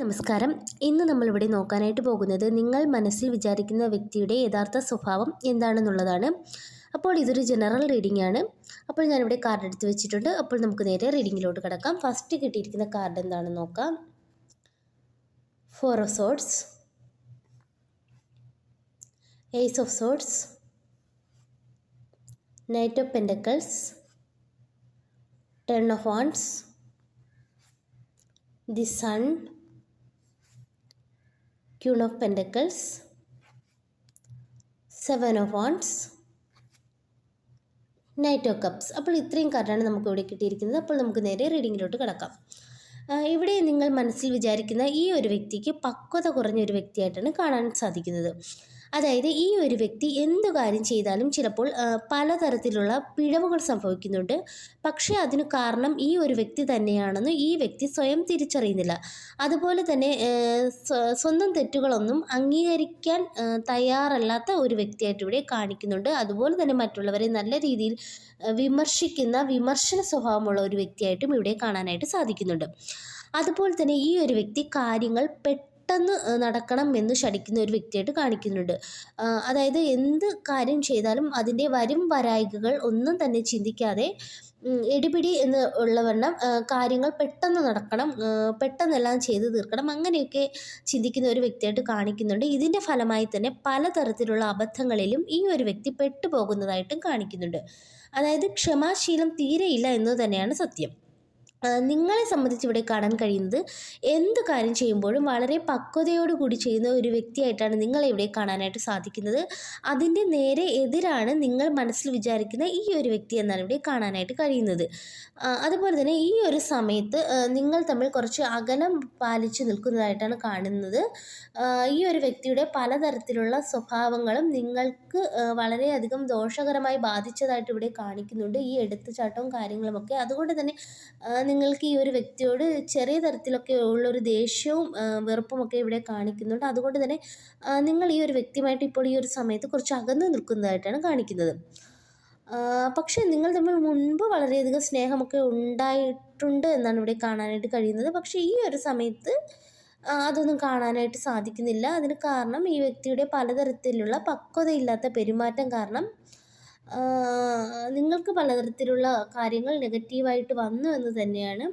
നമസ്കാരം. ഇന്ന് നമ്മളിവിടെ നോക്കാനായിട്ട് പോകുന്നത് നിങ്ങൾ മനസ്സിൽ വിചാരിക്കുന്ന വ്യക്തിയുടെ യഥാർത്ഥ സ്വഭാവം എന്താണെന്നുള്ളതാണ്. അപ്പോൾ ഇതൊരു ജനറൽ റീഡിംഗ് ആണ്. അപ്പോൾ ഞാനിവിടെ കാർഡ് എടുത്ത് വെച്ചിട്ടുണ്ട്. അപ്പോൾ നമുക്ക് നേരെ റീഡിങ്ങിലോട്ട് കിടക്കാം. ഫസ്റ്റ് കിട്ടിയിരിക്കുന്ന കാർഡ് എന്താണെന്ന് നോക്കാം. Four of swords ace of swords knight of pentacles ten of wands the sun queen of pentacles. Seven of wands. Knight of cups അപ്പോൾ ഇത്രയും കാർഡാണ് നമുക്ക് ഇവിടെ കിട്ടിയിരിക്കുന്നത്. അപ്പോൾ നമുക്ക് നേരെ റീഡിങ്ങിലോട്ട് കിടക്കാം. ഇവിടെ നിങ്ങൾ മനസ്സിൽ വിചാരിക്കുന്ന ഈ ഒരു വ്യക്തിക്ക് പക്വത കുറഞ്ഞ ഒരു വ്യക്തിയായിട്ടാണ് കാണാൻ സാധിക്കുന്നത്. അതായത് ഈ ഒരു വ്യക്തി എന്തു കാര്യം ചെയ്താലും ചിലപ്പോൾ പലതരത്തിലുള്ള പിഴവുകൾ സംഭവിക്കുന്നുണ്ട്. പക്ഷേ അതിന് കാരണം ഈ ഒരു വ്യക്തി തന്നെയാണെന്ന് ഈ വ്യക്തി സ്വയം തിരിച്ചറിയുന്നില്ല. അതുപോലെ തന്നെ സ്വന്തം തെറ്റുകളൊന്നും അംഗീകരിക്കാൻ തയ്യാറല്ലാത്ത ഒരു വ്യക്തിയായിട്ട് ഇവിടെ കാണിക്കുന്നുണ്ട്. അതുപോലെ തന്നെ മറ്റുള്ളവരെ നല്ല രീതിയിൽ വിമർശിക്കുന്ന വിമർശന സ്വഭാവമുള്ള ഒരു വ്യക്തിയായിട്ടും ഇവിടെ കാണാനായിട്ട് സാധിക്കുന്നുണ്ട്. അതുപോലെ തന്നെ ഈ ഒരു വ്യക്തി കാര്യങ്ങൾ പെട്ടെന്ന് ആ, നടക്കണം എന്ന് ശടിക്കുന്ന ഒരു വ്യക്തിയായിട്ട് കാണിക്കുന്നുണ്ട്. അതായത് എന്ത് കാര്യം ചെയ്താലും അതിന്റെ വരും വരായികകൾ ഒന്നും തന്നെ ചിന്തിക്കാതെ എടിപിടി എന്ന് ഉള്ളവണ്ണം കാര്യങ്ങൾ പെട്ടെന്ന് നടക്കണം പെട്ടെന്നെല്ലാം ചെയ്ത് തീർക്കണം അങ്ങനെയൊക്കെ ചിന്തിക്കുന്ന ഒരു വ്യക്തിയായിട്ട് കാണിക്കുന്നുണ്ട്. ഇതിന്റെ ഫലമായി തന്നെ പലതരത്തിലുള്ള അബദ്ധങ്ങളിലും ഈ ഒരു വ്യക്തി പെട്ടുപോകുന്നതായിട്ടും കാണിക്കുന്നുണ്ട്. അതായത് ക്ഷമാശീലം തീരെയില്ല എന്ന് തന്നെയാണ് സത്യം. നിങ്ങളെ സംബന്ധിച്ച് ഇവിടെ കാണാൻ കഴിയുന്നത് എന്ത് കാര്യം ചെയ്യുമ്പോഴും വളരെ പക്വതയോടുകൂടി ചെയ്യുന്ന ഒരു വ്യക്തിയായിട്ടാണ് നിങ്ങളെ ഇവിടെ കാണാനായിട്ട് സാധിക്കുന്നത്. അതിന്റെ നേരെ എതിരാണ് നിങ്ങൾ മനസ്സിൽ വിചാരിക്കുന്ന ഈ ഒരു വ്യക്തി എന്നാണ് ഇവിടെ കാണാനായിട്ട് കഴിയുന്നത്. അതുപോലെ തന്നെ ഈ ഒരു സമയത്ത് നിങ്ങൾ തമ്മിൽ കുറച്ച് അകലം പാലിച്ച് നിൽക്കുന്നതായിട്ടാണ് കാണുന്നത്. ഈ ഒരു വ്യക്തിയുടെ പലതരത്തിലുള്ള സ്വഭാവങ്ങളും നിങ്ങൾക്ക് വളരെയധികം ദോഷകരമായി ബാധിച്ചതായിട്ട് ഇവിടെ കാണിക്കുന്നുണ്ട്. ഈ എടുത്തുചാട്ടവും കാര്യങ്ങളുമൊക്കെ. അതുകൊണ്ട് തന്നെ നിങ്ങൾക്ക് ഈ ഒരു വ്യക്തിയോട് ചെറിയ തരത്തിലൊക്കെ ഉള്ളൊരു ദേഷ്യവും വെറുപ്പും വെറുപ്പുമൊക്കെ ഇവിടെ കാണിക്കുന്നുണ്ട്. അതുകൊണ്ട് തന്നെ നിങ്ങൾ ഈ ഒരു വ്യക്തിയുമായിട്ട് ഇപ്പോൾ ഈ ഒരു സമയത്ത് കുറച്ച് അകന്ന് നിൽക്കുന്നതായിട്ടാണ് കാണിക്കുന്നത്. പക്ഷേ നിങ്ങൾ തമ്മിൽ മുൻപ് വളരെയധികം സ്നേഹമൊക്കെ ഉണ്ടായിട്ടുണ്ട് എന്നാണ് ഇവിടെ കാണാനായിട്ട് കഴിയുന്നത്. പക്ഷേ ഈ ഒരു സമയത്ത് അതൊന്നും കാണാനായിട്ട് സാധിക്കുന്നില്ല. അതിന് കാരണം ഈ വ്യക്തിയുടെ പലതരത്തിലുള്ള പക്വതയില്ലാത്ത പെരുമാറ്റം കാരണം നിങ്ങൾക്ക് പലതരത്തിലുള്ള കാര്യങ്ങൾ നെഗറ്റീവായിട്ട് വന്നു എന്ന് തന്നെയാണ്.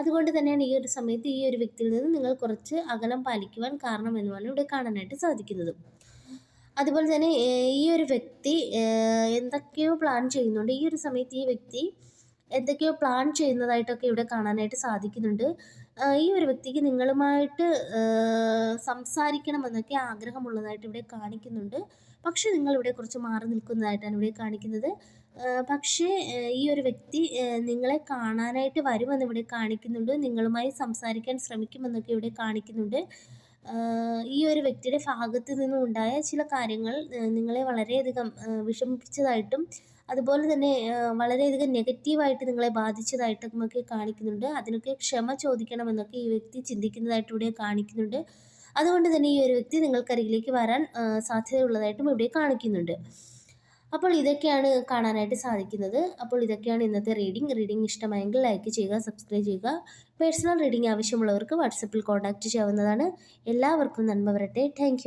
അതുകൊണ്ട് തന്നെയാണ് ഈ ഒരു സമയത്ത് ഈ ഒരു വ്യക്തിയിൽ നിന്ന് നിങ്ങൾ കുറച്ച് അകലം പാലിക്കുവാൻ കാരണമെന്നുമാണ് ഇവിടെ കാണാനായിട്ട് സാധിക്കുന്നത്. അതുപോലെ തന്നെ ഈ ഒരു വ്യക്തി എന്തൊക്കെയോ പ്ലാൻ ചെയ്യുന്നുണ്ട്. ഈ ഒരു സമയത്ത് ഈ വ്യക്തി എന്തൊക്കെയോ പ്ലാൻ ചെയ്യുന്നതായിട്ടൊക്കെ ഇവിടെ കാണാനായിട്ട് സാധിക്കുന്നുണ്ട്. ഈ ഒരു വ്യക്തിക്ക് നിങ്ങളുമായിട്ട് സംസാരിക്കണം സംസാരിക്കണമെന്നൊക്കെ ആഗ്രഹമുള്ളതായിട്ട് ഇവിടെ കാണിക്കുന്നുണ്ട്. പക്ഷേ നിങ്ങളിവിടെ കുറച്ച് മാറി നിൽക്കുന്നതായിട്ടാണ് ഇവിടെ കാണിക്കുന്നത്. പക്ഷേ ഈ ഒരു വ്യക്തി നിങ്ങളെ കാണാനായിട്ട് വരുമെന്ന് ഇവിടെ കാണിക്കുന്നുണ്ട്. നിങ്ങളുമായി സംസാരിക്കാൻ ശ്രമിക്കുമെന്നൊക്കെ ഇവിടെ കാണിക്കുന്നുണ്ട്. ഈ ഒരു വ്യക്തിയുടെ ഭാഗത്ത് നിന്നും ഉണ്ടായ ചില കാര്യങ്ങൾ നിങ്ങളെ വളരെയധികം വിഷമിപ്പിച്ചതായിട്ടും അതുപോലെ തന്നെ വളരെയധികം നെഗറ്റീവായിട്ട് നിങ്ങളെ ബാധിച്ചതായിട്ടും ഒക്കെ കാണിക്കുന്നുണ്ട്. അതിനൊക്കെ ക്ഷമ ചോദിക്കണമെന്നൊക്കെ ഈ വ്യക്തി ചിന്തിക്കുന്നതായിട്ട് ഇവിടെ കാണിക്കുന്നുണ്ട്. അതുകൊണ്ട് തന്നെ ഈ ഒരു വ്യക്തി നിങ്ങൾക്കരികിലേക്ക് വരാൻ സാധ്യത സാധ്യതയുള്ളതായിട്ടും ഇവിടെ കാണിക്കുന്നുണ്ട്. അപ്പോൾ ഇതൊക്കെയാണ് കാണാനായിട്ട് സാധിക്കുന്നത്. അപ്പോൾ ഇതൊക്കെയാണ് ഇന്നത്തെ റീഡിംഗ് റീഡിംഗ് ഇഷ്ടമായെങ്കിൽ ലൈക്ക് ചെയ്യുക സബ്സ്ക്രൈബ് ചെയ്യുക. പേഴ്സണൽ റീഡിംഗ് ആവശ്യമുള്ളവർക്ക് വാട്സപ്പിൽ കോൺടാക്റ്റ് ചെയ്യാവുന്നതാണ്. എല്ലാവർക്കും നന്മ വരട്ടെ. താങ്ക്